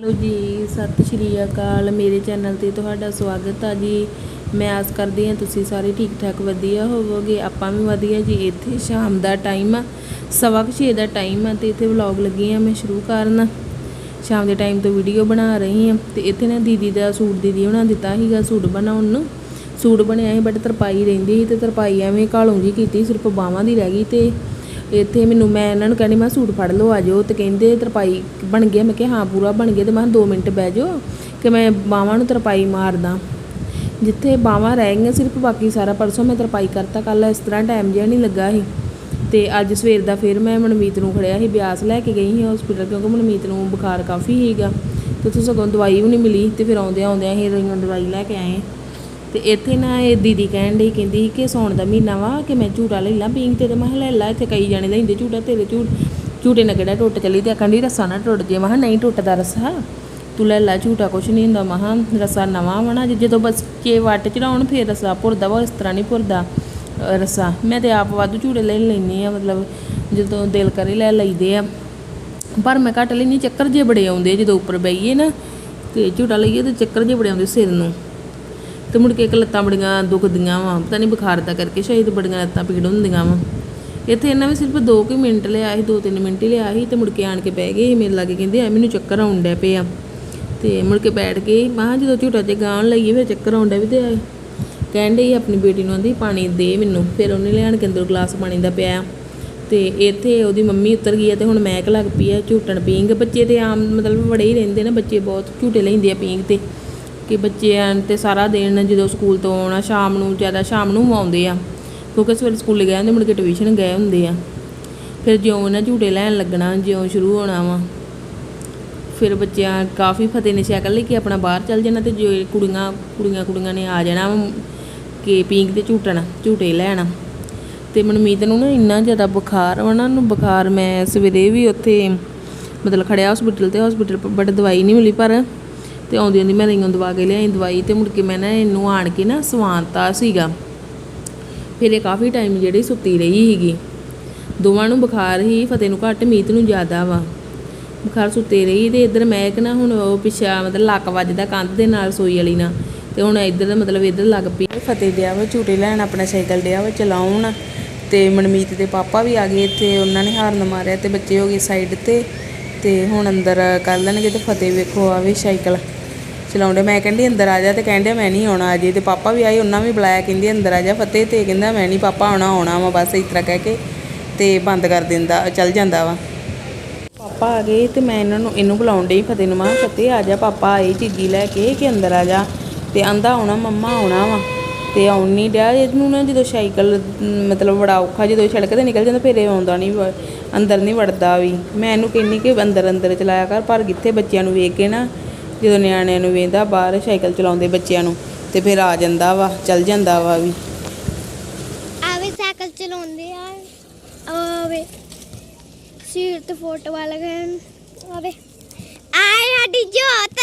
Hello ਜੀ, ਸਤਿ ਸ਼੍ਰੀ ਅਕਾਲ। ਮੇਰੇ ਚੈਨਲ ਤੇ ਤੁਹਾਡਾ ਸਵਾਗਤ ਆ ਜੀ। ਮੈਂ ਆਸ ਕਰਦੀ ਹਾਂ ਤੁਸੀਂ ਸਾਰੇ ਠੀਕ ਠਾਕ ਵਧੀਆ ਹੋਵੋਗੇ। ਆਪਾਂ ਵੀ ਵਧੀਆ ਜੀ। ਇੱਥੇ ਸ਼ਾਮ ਦਾ ਟਾਈਮ ਆ, ਸਵਾ ਕੁ ਛੇ ਦਾ ਟਾਈਮ ਆ ਤੇ ਇੱਥੇ ਵਲੌਗ ਲੱਗੀ ਆ ਮੈਂ ਸ਼ੁਰੂ ਕਰਨ। ਸ਼ਾਮ ਦੇ ਟਾਈਮ ਤੋਂ ਵੀਡੀਓ ਬਣਾ ਰਹੀ ਹਾਂ ਤੇ ਇੱਥੇ ਨਾ ਦੀਦੀ ਦਾ ਸੂਟ ਦੀਦੀ ਬਣਾ ਦਿੱਤਾ ਸੀਗਾ ਸੂਟ ਬਣਾਉਣ ਨੂੰ। ਸੂਟ ਬਣਿਆ ਸੀ ਬਟ ਤਰਪਾਈ ਰਹਿੰਦੀ ਸੀ ਤੇ ਤਰਪਾਈ ਐਵੇਂ ਘਾਲੋਂ ਜੀ ਕੀਤੀ, ਸਿਰਫ ਬਾਹਾਂ ਦੀ ਰਹਿ ਗਈ ਤੇ ਇੱਥੇ ਮੈਨੂੰ ਮੈਂ ਇਹਨਾਂ ਨੂੰ ਕਹਿੰਦੀ, ਮੈਂ ਸੂਟ ਫੜ ਲਓ, ਆ ਜਾਓ। ਤੇ ਕਹਿੰਦੇ ਤਰਪਾਈ ਬਣ ਗਿਆ। ਮੈਂ ਕਿਹਾ, ਹਾਂ, ਪੂਰਾ ਬਣ ਗਿਆ। ਤੇ ਮੈਂ 2 ਮਿੰਟ ਬਹਿ ਜਾਓ ਕਿ ਮੈਂ ਬਾਹਾਂ ਨੂੰ ਤਰਪਾਈ ਮਾਰਦਾ। ਜਿੱਥੇ ਬਾਹਾਂ ਰਹਿ ਗਈਆਂ ਸਿਰਫ, ਬਾਕੀ ਸਾਰਾ ਪਰਸੋਂ ਮੈਂ ਤਰਪਾਈ ਕਰਤਾ। ਕੱਲ ਇਸ ਤਰ੍ਹਾਂ ਟਾਈਮ ਜਿਹਾ ਨਹੀਂ ਲੱਗਾ ਸੀ। ਤੇ ਅੱਜ ਸਵੇਰ ਦਾ ਫਿਰ ਮੈਂ ਮਨਮੀਤ ਨੂੰ ਖੜਿਆ ਸੀ, ਬਿਆਸ ਲੈ ਕੇ ਗਈ ਸੀ ਹਸਪੀਟਲ ਕਿਉਂਕਿ ਮਨਮੀਤ ਨੂੰ ਬੁਖਾਰ ਕਾਫੀ ਸੀਗਾ। ਤੇ ਉੱਥੇ ਸਗੋਂ ਦਵਾਈ ਵੀ ਨਹੀਂ ਮਿਲੀ। ਤੇ ਫਿਰ ਆਉਂਦਿਆਂ ਆਉਂਦਿਆਂ ਅਸੀਂ ਦਵਾਈ ਲੈ ਕੇ ਆਏ। ਤੇ ਇੱਥੇ ਨਾ ਇਹ ਦੀਦੀ ਕਹਿਣ ਡਈ ਕਹਿੰਦੀ ਕਿ ਸੌਣ ਦਾ ਮਹੀਨਾ ਵਾ ਕਿ ਮੈਂ ਝੂਟਾ ਲੈ ਲਾਂ ਪਿੰਕ ਤੇ ਮੈਂ ਕਿਹਾ ਲੈ ਲਾ ਇੱਥੇ ਕਈ ਜਾਣੇ ਲੈਂਦੇ ਝੂਟਾ ਤੇਰੇ ਝੂਟ ਝੂਟੇ ਨਾਲ ਕਿਹੜਾ ਟੁੱਟ ਚਲੀ ਤੇ ਆਖਣ ਡਈ ਰੱਸਾ ਨਾ ਟੁੱਟ ਜੇ ਮੈਂ ਕਿਹਾ ਨਹੀਂ ਟੁੱਟਦਾ ਰੱਸਾ ਤੂੰ ਲੈ ਲਾ ਝੂਟਾ ਕੁਛ ਨਹੀਂ ਹੁੰਦਾ ਮੈਂ ਕਿਹਾ ਰੱਸਾ ਨਵਾਂ ਵਾ ਨਾ ਜਦੋਂ ਬਸ ਕੇ ਵੱਟ ਚੜਾਉਣ ਫਿਰ ਰੱਸਾ ਭੁਰਦਾ ਵਾ ਇਸ ਤਰ੍ਹਾਂ ਨਹੀਂ ਭੁਰਦਾ ਅ, ਰੱਸਾ ਮੈਂ ਤੇ ਆਪ ਵਾਧੂ ਝੂਟੇ ਲੈ ਲੈਂਦੀ ਆ ਮਤਲਬ ਜਦੋਂ ਦਿਲ ਕਰੇ ਲੈ ਲਈਦੇ ਆ ਪਰ ਮੈਂ ਘੱਟ ਲੈਂਦੀ ਚੱਕਰ ਜੇ ਬੜੇ ਆਉਂਦੇ ਜਦੋਂ ਉੱਪਰ ਬਈਏ ਨਾ ਤੇ ਝੂਟਾ ਲਈਏ ਤੇ ਚੱਕਰ ਜੇ ਬੜੇ ਆਉਂਦੇ ਸਿਰ ਨੂੰ। ਤੇ ਮੁੜ ਕੇ ਇੱਕ ਲੱਤਾਂ ਬੜੀਆਂ ਦੁਖਦੀਆਂ ਵਾ। ਪਤਾ ਨਹੀਂ ਬੁਖਾਰ ਦਾ ਕਰਕੇ ਸ਼ਾਇਦ ਬੜੀਆਂ ਲੱਤਾਂ ਪੀੜ ਹੁੰਦੀਆਂ ਵਾ। ਇੱਥੇ ਇਹਨਾਂ ਵੀ ਸਿਰਫ 2 ਕੁ ਮਿੰਟ ਲਿਆ ਸੀ 2-3 ਮਿੰਟ ਹੀ ਲਿਆ ਸੀ ਤੇ ਮੁੜ ਕੇ ਆਣ ਕੇ ਬਹਿ ਗਏ ਸੀ। ਮੇਰੇ ਲਾਗੇ ਕਹਿੰਦੇ, ਐ ਮੈਨੂੰ ਚੱਕਰ ਆਉਣ ਡਿਆ ਪਿਆ। ਤੇ ਮੁੜ ਕੇ ਬੈਠ ਗਏ ਮੈਂ ਕਿਹਾ, ਜਦੋਂ ਝੂਟਾ ਤੇ ਗਾਉਣ ਲਈਏ, ਫਿਰ ਚੱਕਰ ਆਉਣ ਡੈ ਵੀ ਤੇ ਕਹਿਣ ਡਈ ਆਪਣੀ ਬੇਟੀ ਨੂੰ ਆਂਦੀ ਪਾਣੀ ਦੇ ਮੈਨੂੰ। ਫਿਰ ਉਹਨੇ ਲਿਆਣ ਕੇ ਅੰਦਰ ਗਲਾਸ ਪਾਣੀ ਦਾ ਪਿਆ। ਤੇ ਇੱਥੇ ਉਹਦੀ ਮੰਮੀ ਉਤਰ ਗਈ ਹੈ ਤੇ ਹੁਣ ਮਹਿਕ ਲੱਗ ਪਈ ਹੈ ਝੂਟਣ ਪੀਂਗ ਬੱਚੇ ਤੇ ਆਮ ਮਤਲਬ ਬੜੇ ਹੀ ਰਹਿੰਦੇ ਨੇ, ਬੱਚੇ ਬਹੁਤ ਝੂਟੇ ਲੈਂਦੇ ਆ ਪੀਂਗ ਤੇ। ਕਿ ਬੱਚਿਆਂ ਤੇ ਸਾਰਾ ਦਿਨ ਜਦੋਂ ਸਕੂਲ ਤੋਂ ਆਉਣਾ, ਸ਼ਾਮ ਨੂੰ ਜ਼ਿਆਦਾ ਸ਼ਾਮ ਨੂੰ ਆਉਂਦੇ ਆ। ਕਿਉਂਕਿ ਸਵੇਰੇ ਸਕੂਲ ਗਏ ਹੁੰਦੇ, ਮੁੜ ਕੇ ਟਿਊਸ਼ਨ ਗਏ ਹੁੰਦੇ ਆ। ਫਿਰ ਜਿਉਂ ਨਾ ਝੂਟੇ ਲੈਣ ਲੱਗਣਾ, ਜਿਉਂ ਸ਼ੁਰੂ ਹੋਣਾ ਵਾ। ਫਿਰ ਬੱਚਿਆਂ ਕਾਫੀ ਫਤਿਹ ਨੇ ਸਾਈਕਲ ਲੈ ਕੇ ਆਪਣਾ ਬਾਹਰ ਚੱਲ ਜਾਣਾ ਤੇ ਜੋ ਕੁੜੀਆਂ ਕੁੜੀਆਂ ਕੁੜੀਆਂ ਨੇ ਆ ਜਾਣਾ ਵਾ ਕਿ ਪੀਂਗ ਤੇ ਝੂਟਣ, ਝੂਟੇ ਲੈਣ। ਤੇ ਮਨਮੀਤ ਨੂੰ ਨਾ ਇੰਨਾ ਜ਼ਿਆਦਾ ਬੁਖਾਰ ਵਾ ਨਾ ਨੂੰ ਬੁਖਾਰ ਮੈਂ ਸਵੇਰੇ ਵੀ ਉੱਥੇ ਮਤਲਬ ਖੜਿਆ ਹਸਪੀਟਲ ਤੇ ਹਸਪੀਟਲ ਬਟ ਦਵਾਈ ਨਹੀਂ ਮਿਲੀ, ਪਰ ਤੇ ਆਉਂਦੀ ਆਉਂਦੀ ਮੈਂ ਰਈਆਂ ਦਵਾ ਕੇ ਲਿਆਈ ਦਵਾਈ ਤੇ ਮੁੜ ਕੇ ਮੈਂ ਨਾ ਇਹਨੂੰ ਆਣ ਕੇ ਨਾ ਸਵਾਨਤਾ ਸੀਗਾ। ਫਿਰ ਇਹ ਕਾਫੀ ਟਾਈਮ ਜਿਹੜੀ ਸੁੱਤੀ ਰਹੀ ਸੀਗੀ। ਦੋਵਾਂ ਨੂੰ ਬੁਖਾਰ ਹੀ ਫਤਿਹ ਨੂੰ ਘੱਟ, ਮੀਤ ਨੂੰ ਜ਼ਿਆਦਾ ਵਾ। ਬੁਖਾਰ ਸੁੱਤੇ ਰਹੀ ਤੇ ਇੱਧਰ ਮੈਂ ਇੱਕ ਨਾ ਹੁਣ ਉਹ ਪਿੱਛਾ ਮਤਲਬ ਲੱਕ ਵੱਜਦਾ ਕੰਧ ਦੇ ਨਾਲ ਸੋਈ ਵਾਲੀ ਨਾ, ਤੇ ਹੁਣ ਇੱਧਰ ਮਤਲਬ ਇੱਧਰ ਲੱਗ ਪਈ। ਫਤਿਹ ਡਿਆ ਵਾ, ਝੂਟੇ ਲੈਣ, ਆਪਣਾ ਸਾਈਕਲ ਡਿਆ ਵਾ ਚਲਾਉਣ, ਤੇ ਮਨਮੀਤ ਦੇ ਪਾਪਾ ਵੀ ਆ ਗਏ ਇੱਥੇ, ਉਹਨਾਂ ਨੇ ਹਾਰਨ ਮਾਰਿਆ ਤੇ ਬੱਚੇ ਹੋ ਗਏ ਸਾਈਡ ਤੇ ਤੇ ਹੁਣ ਅੰਦਰ ਕਰ ਲੈਣਗੇ ਤੇ ਫਤਿਹ ਵੇਖੋ ਆਵੇ ਸਾਈਕਲ। ਚਲਾਉਂਦੇ। ਮੈਂ ਕਹਿੰਦੀ, ਅੰਦਰ ਆ ਜਾ। ਤੇ ਕਹਿੰਦੇ, ਮੈਂ ਨਹੀਂ ਆਉਣਾ ਅਜੇ। ਤੇ ਪਾਪਾ ਵੀ ਆਏ, ਉਹਨਾਂ ਵੀ ਬੁਲਾਇਆ, ਕਹਿੰਦੀ, ਅੰਦਰ ਆ ਜਾ। ਫਤਿਹ ਤੇ ਕਹਿੰਦਾ, ਮੈਂ ਨਹੀਂ, ਪਾਪਾ ਆਉਣਾ ਆਉਣਾ ਵਾ, ਬਸ ਇਸ ਤਰ੍ਹਾਂ ਕਹਿ ਕੇ ਤੇ ਬੰਦ ਕਰ ਦਿੰਦਾ, ਚੱਲ ਜਾਂਦਾ ਵਾ। ਪਾਪਾ ਆ ਗਏ ਤੇ ਮੈਂ ਇਹਨਾਂ ਨੂੰ, ਇਹਨੂੰ ਬੁਲਾਉਣ ਡਈ ਫਤਿਹ ਨੂੰ, ਮਾਂ ਫਤਿਹ, ਆ ਜਾ ਪਾਪਾ ਆਏ ਚੀਜੀ ਲੈ ਕੇ, ਕਿ ਅੰਦਰ ਆ ਜਾ। ਤੇ ਆਂਦਾ, ਆਉਣਾ, ਮੰਮਾ ਆਉਣਾ ਵਾ। ਤੇ ਆਉਣ ਨਹੀਂ ਡਿਆ। ਇਹਨੂੰ ਨਾ ਜਦੋਂ ਸਾਈਕਲ, ਮਤਲਬ ਬੜਾ ਔਖਾ, ਜਦੋਂ ਸੜਕ ਤੇ ਨਿਕਲ ਜਾਂਦਾ, ਫਿਰ ਇਹ ਆਉਂਦਾ ਨਹੀਂ ਅੰਦਰ ਨਹੀਂ ਵੜਦਾ ਵੀ। ਮੈਂ ਇਹਨੂੰ ਕਹਿੰਨੀ ਕਿ ਅੰਦਰ ਅੰਦਰ ਚਲਾਇਆ ਕਰ, ਪਰ ਕਿੱਥੇ ਬੱਚਿਆਂ ਨੂੰ ਵੇਖ ਕੇ ਨਾ ਜਦੋਂ ਨਿਆਣਿਆਂ ਨੂੰ ਵੇਖਦਾ ਬਾਹਰ ਸਾਈਕਲ ਚਲਾਉਂਦੇ ਬੱਚਿਆਂ ਨੂੰ, ਤੇ ਫਿਰ ਆ ਜਾਂਦਾ ਵਾ, ਚੱਲ ਜਾਂਦਾ ਵਾ ਵੀ। ਆਵੇ ਸਾਈਕਲ ਚਲਾਉਂਦੇ ਆ। ਆਵੇ ਸੀਟ ਤੇ ਫੋਟੋ ਵਾਲਾ ਗਨ ਆਵੇ ਆਏ ਸਾਡੀ ਜੋਤ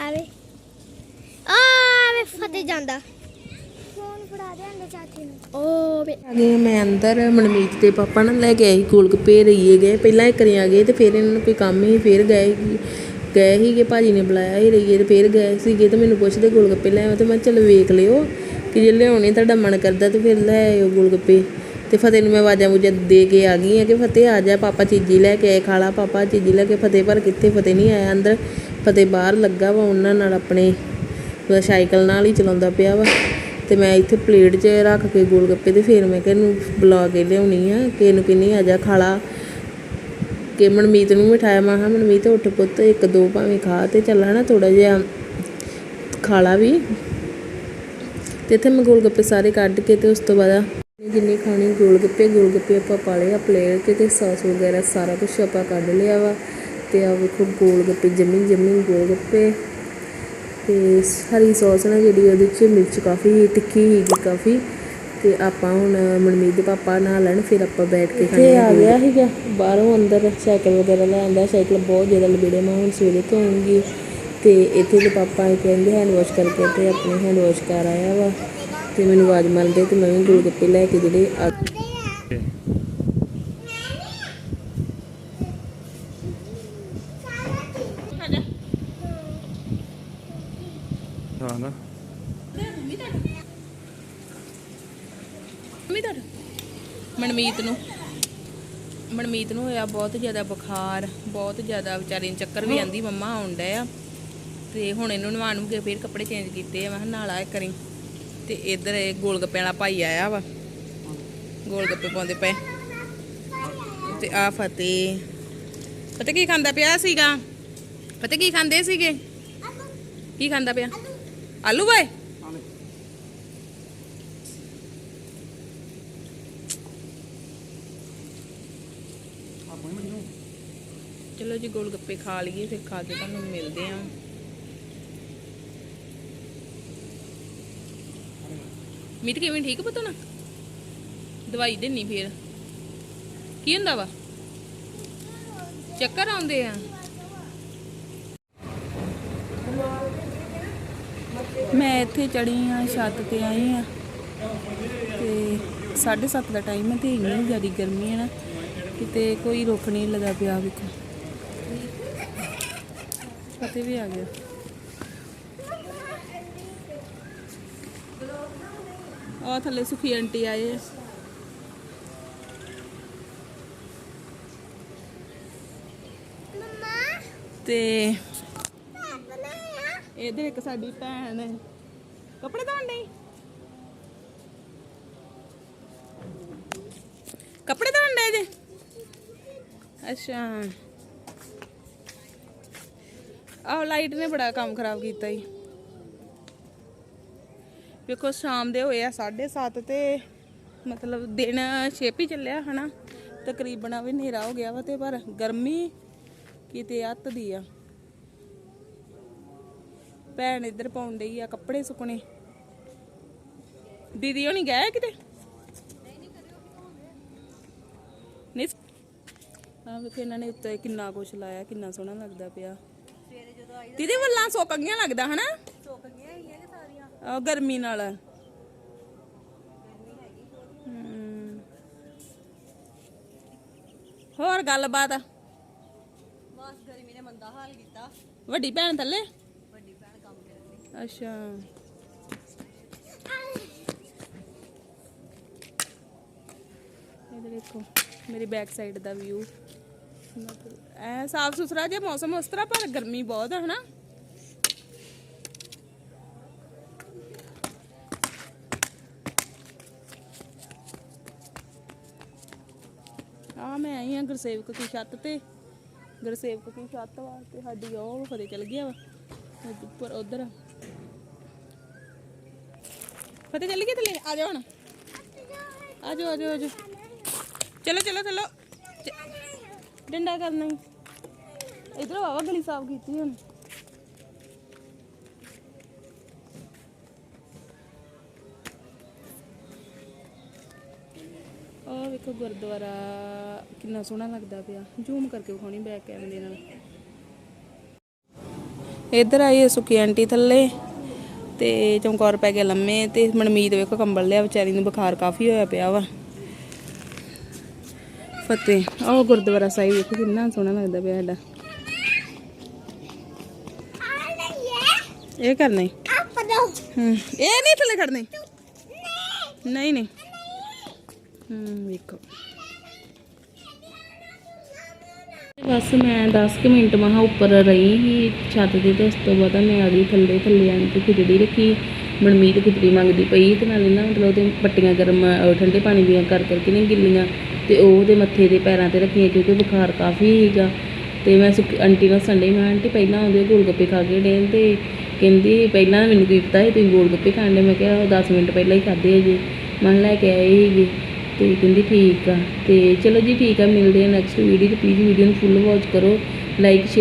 ਆਵੇ ਆਵੇ ਫਤੇ ਜਾਂਦਾ। ਫੜਾ ਦੇ ਚਾਚੀ ਨੂੰ। ਓਵੇ ਆ ਮੈਂ ਅੰਦਰ ਮਨਮੀਤ ਦੇ ਪਾਪਾ ਨਾਲ ਲੈ ਕੇ ਆਈ ਗੋਲ ਗੱਪੇ ਰਹੀਏ ਗਏ। ਪਹਿਲਾਂ ਇੱਕ ਰੀ ਗਏ ਤੇ ਫਿਰ ਇਹਨਾਂ ਨੂੰ ਕੋਈ ਕੰਮ ਹੀ ਫਿਰ ਗਏ ਗਏ ਸੀਗੇ, ਭਾਜੀ ਨੇ ਬੁਲਾਇਆ ਹੀ ਰਹੀਏ ਤੇ ਫਿਰ ਗਏ ਸੀਗੇ ਤੇ ਮੈਨੂੰ ਪੁੱਛਦੇ ਗੋਲ ਲੈ ਆਓ ਤੇ ਮੈਂ ਚਲ ਵੇਖ ਲਿਓ, ਕਿ ਜੇ ਲਿਆਉਣੇ ਤੁਹਾਡਾ ਮਨ ਕਰਦਾ ਤੇ ਫਿਰ ਲੈ ਆਇਓ ਗੋਲ ਗੱਪੇ ਤੇ ਫਤਿਹ ਨੂੰ ਮੈਂ ਆਵਾਜ਼ਾਂ ਵੂਜਾਂ ਦੇ ਕੇ ਆ ਗਈ ਆ ਕਿ ਫਤਿਹ ਆ ਜਾ, ਪਾਪਾ ਚੀਜੀ ਲੈ ਕੇ ਆਏ, ਖਾਲਾ ਪਾਪਾ ਚੀਜੀ ਲੈ ਕੇ ਫਤਿਹ ਪਰ ਕਿੱਥੇ ਫਤਿਹ ਨਹੀਂ ਆਇਆ ਅੰਦਰ। ਫਤਿਹ ਬਾਹਰ ਲੱਗਾ ਵਾ ਉਹਨਾਂ ਨਾਲ ਆਪਣੇ, ਸਾਈਕਲ ਨਾਲ ਹੀ ਚਲਾਉਂਦਾ ਪਿਆ ਵਾ। ਤੇ ਮੈਂ ਇੱਥੇ ਪਲੇਟ 'ਚ ਰੱਖ ਕੇ ਗੋਲ ਗੱਪੇ ਤੇ ਫਿਰ ਮੈਂ ਕਿਹਨੂੰ ਬੁਲਾ ਕੇ ਲਿਆਉਣੀ ਆ, ਕਿ ਇਹਨੂੰ ਕਿੰਨੀ ਆ ਜਾ ਖਾਲਾ ਕਿ ਮਨਮੀਤ ਨੂੰ ਮਿਠਾਇਆ ਮੈਂ ਕਿਹਾ ਮਨਮੀਤ ਉੱਠ ਪੁੱਤ, ਇੱਕ ਦੋ ਭਾਵੇਂ ਖਾ ਤੇ ਚੱਲ ਹਨਾ ਥੋੜਾ ਜਿਹਾ ਖਾਲਾ ਵੀ। ਤੇ ਇੱਥੇ ਮੈਂ ਗੋਲ ਗੱਪੇ ਸਾਰੇ ਕੱਢ ਕੇ ਤੇ ਉਸ ਤੋਂ ਬਾਅਦ ਜਿੰਨੀ ਖਾਣੀ ਗੋਲ ਗੱਪੇ ਗੋਲ ਗੱਪੇ ਆਪਾਂ ਪਾ ਲਏ ਆ ਪਲੇਟ 'ਚ ਤੇ ਸੌਸ ਵਗੈਰਾ ਸਾਰਾ ਕੁਝ ਆਪਾਂ ਕੱਢ ਲਿਆ ਵਾ। ਤੇ ਆ ਵੇਖੋ ਗੋਲ ਗੱਪੇ ਜਮੀ ਜੰਮੀ ਗੋਲ ਗੱਪੇ ਤੇ ਹਰੀ ਸੌਸ ਨਾਲ ਜਿਹੜੀ ਉਹਦੇ 'ਚ ਮਿਰਚ ਕਾਫੀ ਤਿੱਖੀ ਸੀਗੀ ਕਾਫੀ ਤੇ ਆਪਾਂ ਹੁਣ ਮਨਮੀਤ ਦੇ ਪਾਪਾ ਨਾਲ ਲੈਣ ਫਿਰ ਆਪਾਂ ਬੈਠ ਕੇ ਖਾਣੇ ਆ ਗਿਆ ਸੀਗਾ ਬਾਹਰੋਂ ਅੰਦਰ ਸਾਈਕਲ ਵਗੈਰਾ ਲੈ ਆਂਦਾ ਸਾਈਕਲ ਬਹੁਤ ਜ਼ਿਆਦਾ ਲਬੇੜੇ ਮੈਂ ਹੁਣ ਸਵੇਰੇ ਧੋਉਂਗੀ ਤੇ ਇੱਥੇ ਦੇ ਪਾਪਾ ਕਹਿੰਦੇ ਹੈਂਡ ਵਾਸ਼ ਕਰਕੇ ਤੇ ਆਪਣੇ ਹੈਂਡ ਵਾਸ਼ ਕਰ ਆਇਆ ਵਾ ਤੇ ਮੈਨੂੰ ਆਵਾਜ਼ ਮਾਰਦੇ ਤੇ ਮੈਂ ਵੀ ਗੋਲ ਗੱਪੇ ਲੈ ਕੇ ਜਿਹੜੇ ਹਾਂ ਨਾ। ਮੰਮੀ ਮਨਮੀਤ ਨੂੰ। ਮਨਮੀਤ ਨੂੰ ਹੋਇਆ ਬਹੁਤ ਜ਼ਿਆਦਾ ਬੁਖਾਰ, ਬਹੁਤ ਜ਼ਿਆਦਾ ਵਿਚਾਰੀ ਨੂੰ ਚੱਕਰ ਵੀ ਆਂਦੀ, ਮੰਮਾ ਆਉਣ ਡਿਆ ਆ। ਤੇ ਹੁਣ ਇਹਨੂੰ ਨਵਾਉਣ ਨੂੰ ਗਏ ਫਿਰ ਕੱਪੜੇ ਚੇਂਜ ਕੀਤੇ ਆ, ਮੈਂ ਨਾਲਾ ਇਹ ਕਰੀ ਤੇ ਇੱਧਰ ਇਹ ਗੋਲ ਵਾਲਾ ਭਾਈ ਆਇਆ ਵਾ। ਗੋਲ ਗੱਪੇ ਪਾਉਂਦੇ ਪਏ। ਤੇ ਆ ਫਤਿਹ। ਪਤਾ ਕੀ ਖਾਂਦਾ ਪਿਆ ਸੀਗਾ? ਪਤਾ ਕੀ ਖਾਂਦੇ ਸੀਗੇ? ਕੀ ਖਾਂਦਾ ਪਿਆ? ਆਲੂ ਬਾਏ ਚਲੋ ਜੀ ਗੋਲ ਗੱਪੇ ਖਾ ਲਈਏ, ਫਿਰ ਖਾ ਕੇ ਤੁਹਾਨੂੰ ਮਿਲਦੇ ਆਂ ਮੀਟ ਕਿਵੇਂ ਠੀਕ ਪਤਾ ਨਾ ਦਵਾਈ ਦੇਣੀ ਫਿਰ। ਕੀ ਹੁੰਦਾ ਵਾ? ਚੱਕਰ ਆਉਂਦੇ ਆ। ਮੈਂ ਇੱਥੇ ਚੜੀ ਆ ਛੱਤ ਤੇ ਆਈ ਆ। ਤੇ 7:30 ਦਾ ਟਾਈਮ ਹੈ ਤੇ ਇੰਨੀ ਜ਼ਿਆਦਾ ਗਰਮੀ ਹੈ ਨਾ ਕਿਤੇ ਕੋਈ ਰੁੱਖ ਨਹੀਂ ਲੱਗਾ ਪਿਆ ਵੇਖੋ ਫਤਿਹ ਵੀ ਆ ਗਿਆ। ਆ ਥੱਲੇ ਸੁਖੀ ਆਂਟੀ ਆਏ ਤੇ ਇਹਦੇ ਇੱਕ ਸਾਡੀ ਭੈਣ ਹੈ। ਕੱਪੜੇ ਧੋਣ ਡਈ? ਕੱਪੜੇ ਧੋਣ ਡਏ ਜੇ? ਅੱਛਾ। ਆਹ ਲਾਈਟ ਨੇ ਬੜਾ ਕੰਮ ਖਰਾਬ ਕੀਤਾ ਈ। ਵੇਖੋ, ਸ਼ਾਮ ਦੇ ਹੋਏ ਆ 7:30 ਤੇ, ਮਤਲਬ ਦਿਨ ਛੇਪੀ ਚੱਲਿਆ, ਹਨਾ? ਤਕਰੀਬਨ ਵੀ ਹਨੇਰਾ ਹੋ ਗਿਆ ਵਾ ਤੇ, ਪਰ ਗਰਮੀ ਕਿਤੇ ਅੱਤ ਦੀ ਆ। ਭੈਣ ਇੱਧਰ ਪਾਉਣ ਡਈ ਆ ਕੱਪੜੇ ਸੁੱਕਣੇ। ਦੀਦੀ ਹੋਣੀ ਗਏ ਕਿਤੇ? ਨਹੀਂ ਆ ਵੇਖੋ ਇਹਨਾਂ ਨੇ ਉੱਤੇ ਕਿੰਨਾ ਕੁਛ ਲਾਇਆ ਕਿੰਨਾ ਸੋਹਣਾ ਲੱਗਦਾ ਪਿਆ। ਦੀਦੀ ਵੱਲਾਂ ਸੁੱਕ ਗਈਆਂ ਲੱਗਦਾ ਹਨਾ? ਸੁੱਕ ਗਈਆਂ ਹੀ ਨੇ ਸਾਰੀਆਂ। ਗਰਮੀ ਨਾਲ। ਹੋਰ ਗੱਲਬਾਤ? ਬਸ ਗਰਮੀ ਨੇ ਮੰਦਾ ਹਾਲ ਕੀਤਾ। ਵੱਡੀ ਭੈਣ ਥੱਲੇ ਵੱਡੀ ਭੈਣ ਕੰਮ ਕਰਦੀ ਅੱਛਾ। ਇਹ ਦੇਖੋ, ਮੇਰੀ ਬੈਕ ਸਾਈਡ ਦਾ ਵਿਊ ਐ ਸਾਫ਼ ਸੁਥਰਾ ਜਿਹਾ ਮੌਸਮ, ਉਸ ਤਰ੍ਹਾਂ ਪਰ ਗਰਮੀ ਬਹੁਤ ਹੈ ਹਨਾ? ਆ ਮੈਂ ਆਈ ਆ ਗੁਰਸੇਵਕ ਦੀ ਛੱਤ ਤੇ। ਗੁਰਸੇਵਕ ਦੀ ਛੱਤ ਵਾ ਤੇ ਸਾਡੀ ਉਹ ਫਰੇ ਚਲ ਗਿਆ ਵਾ। ਉੱਪਰ, ਉਧਰ। ਫਤੇ ਚੱਲ ਗਏ ਥੱਲੇ ਆ ਜਾਓ ਹੁਣ। ਆ ਜਾਓ ਆ ਜਾਓ ਆ ਜਾਓ। ਚਲੋ ਚਲੋ ਚਲੋ। ਡੰਡਾ ਕਰਨਾ ਹੀ। ਇਧਰ ਵਾਵਾ ਗਲੀ ਸਾਫ਼ ਕੀਤੀ ਹੁਣ। ਉਹ ਵੇਖੋ ਗੁਰਦੁਆਰਾ, ਕਿੰਨਾ ਸੋਹਣਾ ਲੱਗਦਾ ਪਿਆ। ਜ਼ੂਮ ਕਰਕੇ ਵਿਖਾਉਣੀ ਬੈਕ ਕੈਮਰੇ ਨਾਲ। ਇੱਧਰ ਆਈ ਹੈ ਸੁੱਕੀ ਆਂਟੀ ਥੱਲੇ। ਤੇ ਚਮਕੌਰ ਪੈ ਗਿਆ ਲੰਮੇ ਤੇ ਮਨਮੀਤ ਵੇਖੋ ਕੰਬਲ ਲਿਆ ਵਿਚਾਰੀ ਨੂੰ ਬੁਖਾਰ ਕਾਫੀ ਹੋਇਆ ਪਿਆ ਵਾ। ਫਤਿਹ ਉਹ ਗੁਰਦੁਆਰਾ ਸਾਹਿਬ ਵੇਖੋ ਕਿੰਨਾ ਸੋਹਣਾ ਲੱਗਦਾ ਪਿਆ ਸਾਡਾ। ਇਹ ਕਰਨਾ? ਹੂੰ ਇਹ ਨਹੀਂ ਥੱਲੇ ਖੜਨੇ? ਨਹੀਂ ਨਹੀਂ। ਹੂੰ ਵੇਖੋ। ਬਸ ਮੈਂ 10 ਕੁ ਮਿੰਟ ਮਹਾ ਉੱਪਰ ਰਹੀ ਸੀ, ਛੱਤ ਤੇ ਤੇ ਉਸ ਤੋਂ ਬਾਅਦ ਮੈਂ ਆ ਗਈ ਥੱਲੇ ਥੱਲੇ ਆਣ ਕੇ ਖਿਚੜੀ ਰੱਖੀ। ਮਨਮੀਤ ਖਿਚੜੀ ਮੰਗਦੀ ਪਈ ਤੇ ਨਾਲੇ ਨਾ ਮਤਲਬ ਉਹਦੇ ਪੱਟੀਆਂ ਗਰਮ ਠੰਡੇ ਪਾਣੀ ਦੀਆਂ ਕਰ, ਕਰਕੇ ਨਹੀਂ ਗਿੱਲੀਆਂ ਤੇ ਉਹ ਉਹਦੇ ਮੱਥੇ ਦੇ ਪੈਰਾਂ ਤੇ ਰੱਖੀਆਂ ਕਿਉਂਕਿ ਬੁਖਾਰ ਕਾਫੀ ਸੀਗਾ। ਤੇ ਮੈਂ ਸੁੱਕ ਆਂਟੀ ਨਾਲ ਸੰਡੇ ਮੈਂ ਆਂਟੀ, ਪਹਿਲਾਂ ਉਹਦੇ ਗੋਲ ਗੱਪੇ ਖਾ ਕੇ ਡੇ ਤੇ ਕਹਿੰਦੀ ਪਹਿਲਾਂ ਮੈਨੂੰ ਕੀ ਪਤਾ ਸੀ ਤੁਸੀਂ ਗੋਲ ਗੱਪੇ ਖਾਣ ਦੇ ਮੈਂ ਕਿਹਾ 10 ਮਿੰਟ ਪਹਿਲਾਂ ਹੀ ਖਾਦੇ ਜੇ। ਮਨ ਲੈ ਕੇ ਆਏ ਸੀਗੇ। ਤੇ ਕਹਿੰਦੀ ਠੀਕ ਆ। ਤੇ ਚਲੋ ਜੀ ਠੀਕ ਆ, ਮਿਲਦੇ ਆ ਨੈਕਸਟ ਵੀਡੀਓ ਤੇ ਪਲੀਜ਼ ਵੀਡੀਓ ਨੂੰ ਫੁੱਲ ਵਾਚ ਕਰੋ। Like share